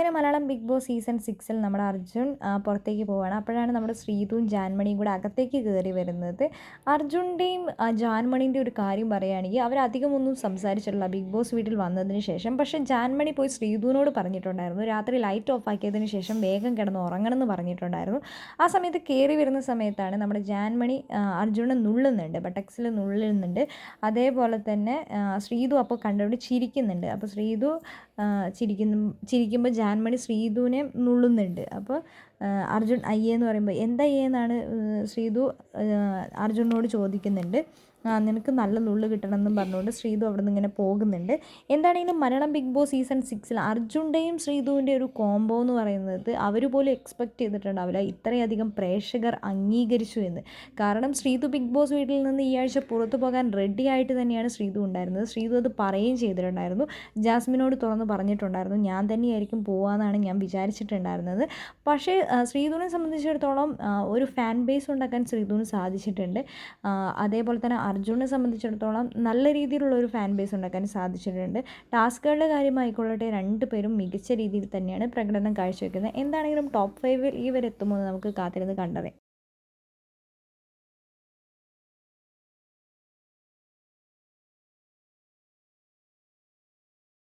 അങ്ങനെ Malayalam big boss season സിക്സിൽ നമ്മുടെ അർജുൻ പുറത്തേക്ക് പോവുകയാണ് അപ്പോഴാണ് നമ്മുടെ ശ്രീതുവും ജാൻമണിയും കൂടെ അകത്തേക്ക് കയറി വരുന്നത്. അർജുന്റെയും ജാൻമണിന്റെ ഒരു കാര്യം പറയുകയാണെങ്കിൽ അവരധികം ഒന്നും സംസാരിച്ചിട്ടില്ല ബിഗ് ബോസ് വീട്ടിൽ വന്നതിന് ശേഷം. പക്ഷേ ജാൻമണി പോയി ശ്രീതുവിനോട് പറഞ്ഞിട്ടുണ്ടായിരുന്നു. രാത്രി ലൈറ്റ് ഓഫ് ആക്കിയതിന് ശേഷം വേഗം കിടന്ന് ഉറങ്ങണം എന്ന് പറഞ്ഞിട്ടുണ്ടായിരുന്നു. ആ സമയത്ത് കയറി വരുന്ന സമയത്താണ് നമ്മുടെ ജാൻമണി അർജുനെ നുള്ളുന്നുണ്ട്. ബട്ടക്സിൽ നുള്ളുന്നുണ്ട്. അതേപോലെ തന്നെ ശ്രീതു അപ്പോൾ കണ്ടുകൊണ്ട് ചിരിക്കുന്നുണ്ട്. അപ്പോൾ ശ്രീതു ചിരിക്കുന്നു ചിരിക്കുമ്പോൾ ജാൻമണി ശ്രീതുവിനെ നുള്ളുന്നുണ്ട്. അപ്പോൾ അർജുൻ അയ്യേ എന്ന് പറയുമ്പോൾ എന്താ അയ്യേ എന്നാണ് ശ്രീധു അർജുനോട് ചോദിക്കുന്നുണ്ട്. നിനക്ക് നല്ല നുള്ള് കിട്ടണമെന്നും പറഞ്ഞുകൊണ്ട് ശ്രീതു അവിടെ നിന്ന് ഇങ്ങനെ പോകുന്നുണ്ട്. എന്താണെങ്കിലും മലയാളം ബിഗ് ബോസ് സീസൺ സിക്സിൽ അർജുന്റെയും ശ്രീതുവിന്റെ ഒരു കോംബോ എന്ന് പറയുന്നത് അവർ പോലും എക്സ്പെക്റ്റ് ചെയ്തിട്ടുണ്ടാവില്ല ഇത്രയധികം പ്രേക്ഷകർ അംഗീകരിച്ചു എന്ന്. കാരണം ശ്രീതു ബിഗ് ബോസ് വീട്ടിൽ നിന്ന് ഈ ആഴ്ച പുറത്തു പോകാൻ റെഡി ആയിട്ട് തന്നെയാണ് ശ്രീതു ഉണ്ടായിരുന്നത്. ശ്രീതു അത് പറയുകയും ചെയ്തിട്ടുണ്ടായിരുന്നു. ജാസ്മിനോട് തുറന്ന് പറഞ്ഞിട്ടുണ്ടായിരുന്നു ഞാൻ തന്നെയായിരിക്കും പോകാമെന്നാണ് ഞാൻ വിചാരിച്ചിട്ടുണ്ടായിരുന്നത്. പക്ഷേ ശ്രീതുവിനെ സംബന്ധിച്ചിടത്തോളം ഒരു ഫാൻ ബേസ് ഉണ്ടാക്കാൻ ശ്രീതുവിന് സാധിച്ചിട്ടുണ്ട്. അതേപോലെ തന്നെ അർജുനെ സംബന്ധിച്ചിടത്തോളം നല്ല രീതിയിലുള്ള ഒരു ഫാൻ ബേസ് ഉണ്ടാക്കാൻ സാധിച്ചിട്ടുണ്ട്. ടാസ്കുകളുടെ കാര്യമായിക്കൊള്ളട്ടെ രണ്ട് പേരും മികച്ച രീതിയിൽ തന്നെയാണ് പ്രകടനം കാഴ്ചവെക്കുന്നത്. എന്താണെങ്കിലും ടോപ്പ് ഫൈവിൽ ഇവരെത്തുമോ എന്ന് നമുക്ക് കാത്തിരുന്ന് കണ്ടറിയാം.